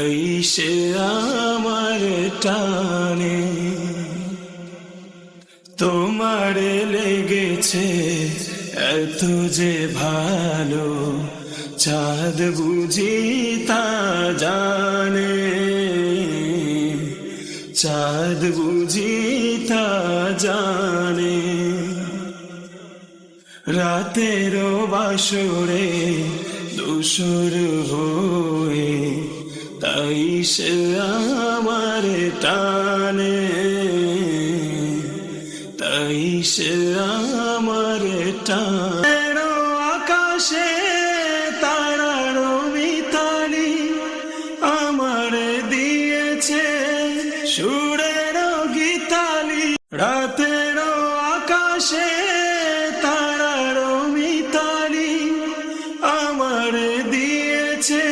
তাই সে আমার টানে। তোমার লেগেছে এত যে ভালো, চাঁদ বুঝি তা জানে। চাঁদ বুঝি তা জানে। রাতের বাসরে দোসর হয়ে তাই আমার টানে তাই সে আমার টানে। আকাশে তারার মিতালি আমার দিয়েছে সুরের গীতালি। রাতের আকাশে তারার মিতালি আমার দিয়েছে